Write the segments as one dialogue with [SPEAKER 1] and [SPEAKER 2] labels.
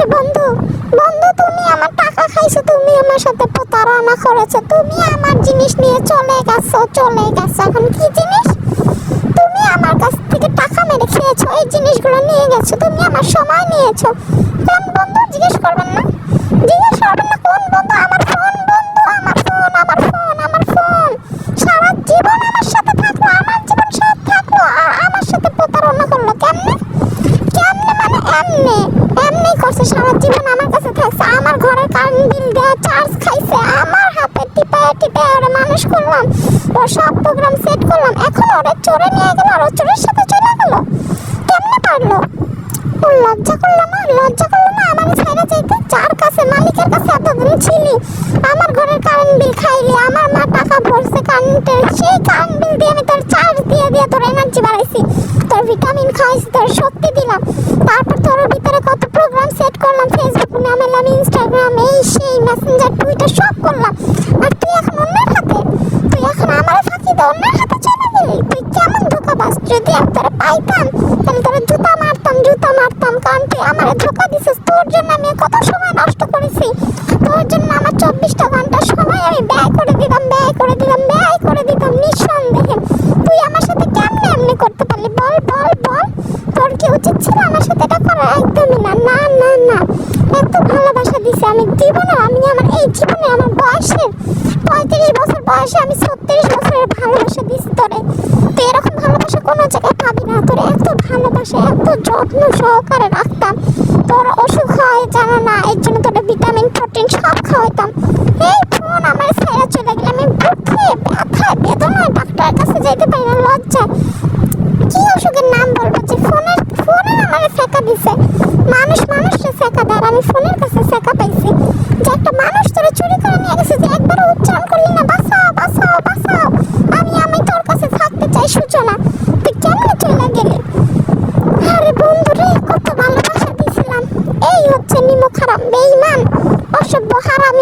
[SPEAKER 1] হচ্ছে বন্ধু বন্ধু, তুমি আমার টাকা খাইছো, তুমি আমার সাথে প্রতারণা করেছ, তুমি আমার জিনিস নিয়ে চলে গেছো চলে গেছো। এখন কি জিনিস? তুমি আমার কাছ থেকে টাকা মেরে খেয়েছো, এই জিনিসগুলো নিয়ে গেছো, তুমি আমার সময় নিয়েছো। বন্ধু, জিজ্ঞেস করবেন না জিজ্ঞেস করবেন না কোন বন্ধু আমার ফোন বন্ধু আমার ফোন আমার ফোন আমার ফোন সারা জীবন আমার সাথে থাকল আমার জীবন সাথে থাকল আর আমার সাথে প্রতারণা করল কেমনে কেমনে মানে এমনি এমনি করছে সারা জীবন আমার কাছে থাকছে বিল দেওয়া চার্জ খাইছে, আমার হাতে টিপায় টিপায় ওরা মানুষ করলাম। ওর সব প্রোগ্রাম সেট করলাম, এখন ওরা চোরে নিয়ে গেল আর চোরের সাথে চলে গেল। কেমনে পারল? ও লজ্জা করল না, লজ্জা করল না, আমার ছেড়ে যেতে যার কাছে, মালিকের কাছে এতদিন ছিলি, আমার ঘরের কারেন্ট বিল খাইলি, আমার মা টাকা ভরছে কারেন্টের সেই কারেন্ট বিল দিয়ে আমি তোর চার্জ দিয়ে দিয়ে তোর এনার্জি বাড়াইছি। তোর ভিটামিন খাইছি তোর শক্তি দিলাম। তারপর তোর মেসেঞ্জার টুইটার সব করলাম। আর তুই এখন অন্যের হাতে? তুই এখন আমার ফাঁকি দে, অন্যের হাতে চলে গেলি? তুই কেমন ধোকাবাস যদি আমি তোরা পাইতাম, তাহলে তোরা জুতা মারতাম জুতা মারতাম, কারণ তুই আমার ধোকা দিছিস। তোর জন্য আমি কত সময় নষ্ট করেছি? তোর জন্য আমার চব্বিশটা ঘণ্টা সময় আমি ব্যয় করে দিলাম, ব্যয় করে দিলাম ব্যয় করে দিতাম নিঃসন্দেহে তুই আমার সাথে কেমনে এমনি করতে পারলি বল বল বল তোর কি উচিত ছিল আমার সাথে এটা করা একদমই না না না না এত ভালোবাসা দিছে আমি জীবনে আমি আমার জীবনে আমার বয়সে পঁয়ত্রিশ বছর বয়সে আমি ছত্রিশ বছরের ভালোবাসা দিচ্ছি তোরে। তো এরকম ভালোবাসা কোনো জায়গায় পাবি না। তোর এত ভালোবাসা, এত যত্ন সহকারে রাখতাম। তোর অসুখ হয়, জানো না, এর জন্য তোর ভিটামিন, প্রোটিন সব খাওয়াইতাম। এই ফোন আমার ছেড়ে চলে গেলে আমি বুকে ব্যথায়, বেদনায় ডাক্তারের কাছে যেতে পারি না লজ্জায় কি অসুখের নাম বলব যে ফোনের ফোনের আমার ফেকা দিছে মানুষ মানুষকে ফেকা দেয় আর আমি ফোনের কাছে ফেকা পাইছি যে একটা মানুষ তোরা যে একবারও উচ্চারণ করলি না। বাঁচাও বাঁচাও বাঁচাও। আমি আমি তোর কাছে থাকতে চাই, সূচনা। তুই কেমনে চলে গেলি? আরে বন্ধু রে, কত ভালোবাসা দিছিলাম এই হচ্ছে নিমো খারাপ বেইমান অসভ্য, হারামি।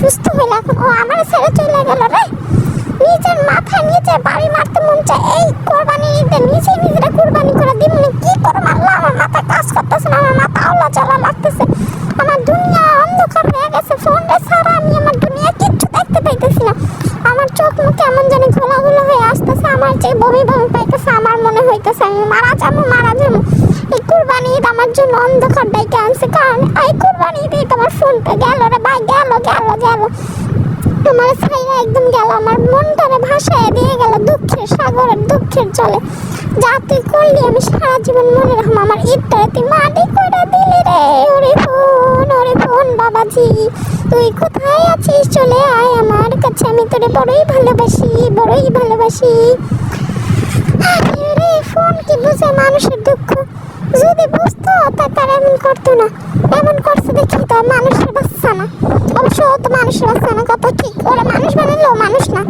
[SPEAKER 1] সুস্থ হইলে এখন ও আমার ছেড়ে চলে গেল রে। নিজের মাথায় নিচে বাড়ি মারতে মন চায়। এই কোরবানি ঈদে নিজে নিজেরা কোরবানি করে দিন কি করে মারলাম আমার মাথা কাজ করতেছে না, আমার মাথা আওলা জ্বালা লাগতেছে। আমার দুনিয়া অন্ধকার হয়ে গেছে ফোনটা ছাড়া আমি আমার দুনিয়া কিচ্ছু দেখতে পাইতেছি না। আমার চোখ মুখ কেমন জানি ঘোলাগুলো হয়ে আসতেছে, আমার যে বমি বমি পাইতেছে, আমার মনে হইতেছে আমি মারা যাব মারা যাব। এই কুরবানি ঈদ আমার জন্য অন্ধকার ডাইকে আনছে। কারণ এই কুরবানি ঈদে তোমার ফোনটা গেল রে ভাই, গেল গেল গেল। আমার ছাইরা একদম গেল, আমার মনটারে ভাসায় দিয়ে গেল দুঃখের সাগরের দুঃখের জলে। যা তুই করলি, আমি সারা জীবন মনে রাখব, আমার ঈদটা তুই মাটি করে দিলি রে। ওরে ফোন ওরে ফোন বাবাজি, তুই কোথায় আছিস? চলে আয় আমার কাছে, আমি তোরে বড়ই ভালোবাসি বড়ই ভালোবাসি। আরে ফোন কি বুঝে মানুষের দুঃখ? যদি বুঝতো, তা তার এমন করতো না। এমন করছে দেখি তো মানুষের বাচ্চা না। অবশ্য তো মানুষের বাচ্চা না, কত ঠিক। ওরা মানুষ বানালো মানুষ না।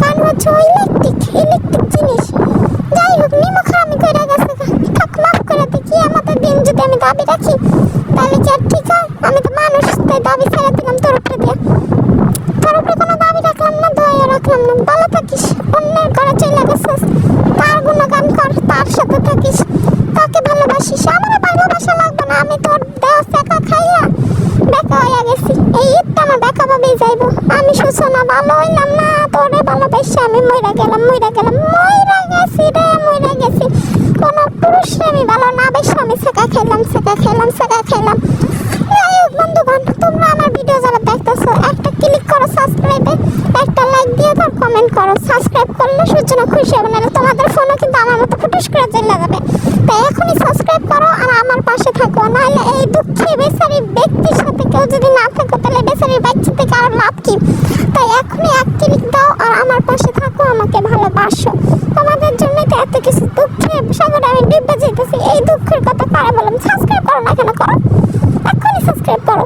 [SPEAKER 1] কারণ হচ্ছে ও ইলেকট্রিক ইলেকট্রিক জিনিস। যাই হোক নিমখ আমি করে গেছে। থাক, মাফ করে দেখি আমাদের দিন যদি আমি দাবি রাখি, তাহলে কি আর ঠিক হয়? আমি তো মানুষ, তাই দাবি ছেড়ে দিলাম তোর উপরে দিয়ে। তোর উপরে কোনো দাবি রাখলাম না, দয়া রাখলাম না। ভালো থাকিস অন্যের ঘরে চলে গেছিস তার গুণগান কর তার সাথে থাকিস তাকে ভালোবাসিস আমার ভালোবাসা লাগবে না আমি দেহ ফেকা খাইয়া বেকা হইয়া গেছি। এই ঈদটা আমার বেকা ভাবেই যাইব। আমি সূচনা ভালো হইলাম না, তোরে ভালোবাসি, আমি মইরা গেলাম মইরা গেলাম, মইরা গেছি রে, মইরা গেছি। কোনো পুরুষ আমি ভালো না বেশি, আমি সেকা খাইলাম সেকা খাইলাম যাই হোক বন্ধুগণ, তোমরা আমার ভিডিও যারা দেখতেছো, একটা ক্লিক করো সাবস্ক্রাইবে একটা লাইক দিয়ে তার কমেন্ট করো। সাবস্ক্রাইব করলে সূচনা খুশি হবে না তোমাদের ফোনও কিন্তু আমার মতো ফুটুস করে চলে যাবে। তাই নাহলে এই দুঃখে বেচারি ব্যক্তির সাথে কেউ যদি না থাকো, তাহলে বেচারির বাচ্চা থেকে আর লাভ কি? তাই এখনই এক ক্লিক দাও আর আমার পাশে থাকো, আমাকে ভালোবাসো। তোমাদের জন্য তো এত কিছু দুঃখে সাগরে আমি ডিব্বা যেতেছি এই দুঃখের কথা পারে বললাম? সাবস্ক্রাইব করো না কেন? করো। এখনই সাবস্ক্রাইব করো।